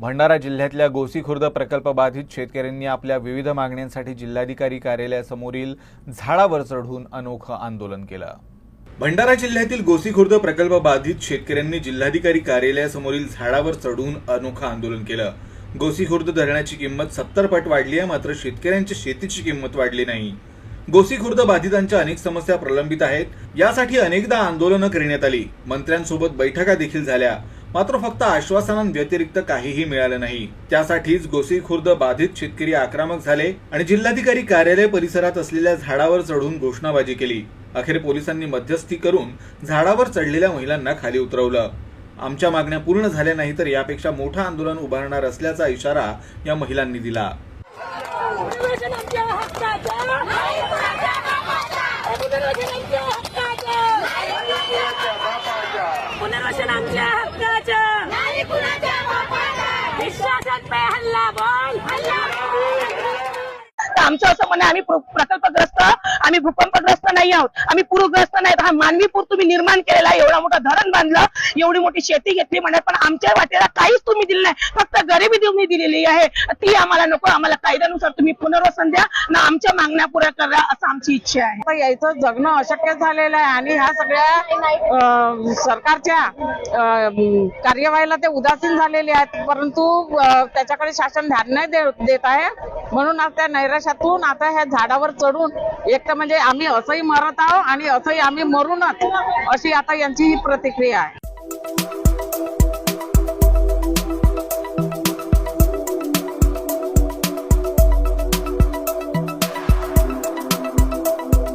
भंडारा जिल्ह्यातल्या गोसीखुर्द प्रकल्प बाधित शेतकऱ्यांनी आपल्या विविध मागण्यांसाठी जिल्हाधिकारी कार्यालयासमोरील झाडावर चढून अनोखं आंदोलन केलं. भंडारा जिल्ह्यातील गोसीखुर्द प्रकल्प बाधित शेतकऱ्यांनी जिल्हाधिकारी कार्यालयासमोरील झाडावर चढून अनोखं आंदोलन केलं. गोसीखुर्द धरणाची किंमत सत्तर पट वाढली आहे मात्र शेतकऱ्यांच्या शेतीची किंमत वाढली नाही. गोसीखुर्द बाधितांच्या अनेक समस्या प्रलंबित आहेत. यासाठी अनेकदा आंदोलनं करण्यात आली. मंत्र्यांसोबत बैठका देखील झाल्या. मात्र फक्त आश्वासनांव्यतिरिक्त काहीही मिळालं नाही. त्यासाठीच गोसी खुर्द बाधित शेतकरी आक्रमक झाले आणि जिल्हाधिकारी कार्यालय परिसरात असलेल्या झाडावर चढून घोषणाबाजी केली. अखेर पोलिसांनी मध्यस्थी करून झाडावर चढलेल्या महिलांना खाली उतरवलं. आमच्या मागण्या पूर्ण झाल्या नाही तर यापेक्षा मोठं आंदोलन उभारणार असल्याचा इशारा या महिलांनी दिला पुनर्वसन आमच्या हक्काचं नाही कुणाच्या बापाचं पुनर्वसन आमच्या हक्काचं पुनर्वसन आमच्या हक्काचं नाही कुणाच्या बापाचं विश्वासात पे हल्ला बोल हल्ला बोल तर आमचं असं म्हणणं आम्ही प्रकल्पग्रस्त आम्ही भूकंपग्रस्त नाही आहोत. आम्ही पूरग्रस्त नाहीत हा मानवी पूर तुम्ही निर्माण केलेला एवढा मोठा धरण बांधलं एवढी मोठी शेती घेतली म्हणत पण आमच्या वाटेला काहीच तुम्ही दिलं नाही. फक्त गरिबी तुम्ही दिलेली आहे. ती आम्हाला नको आम्हाला कायद्यानुसार तुम्ही पुनर्वसन द्या ना आमच्या मागण्या पुऱ्या करा असं आमची इच्छा आहे. यायचं जगणं अशक्य झालेलं आहे आणि ह्या सगळ्या सरकारच्या कार्यवाहीला ते उदासीन झालेले आहेत. परंतु त्याच्याकडे शासन ध्यान नाही देत आहे. म्हणून आज त्या नैराश्यातून आता ह्या झाडावर चढून एक तर म्हणजे आम्ही असंही मरत आहोत आणि असंही आम्ही मरूनच अशी आता यांची ही प्रतिक्रिया आहे.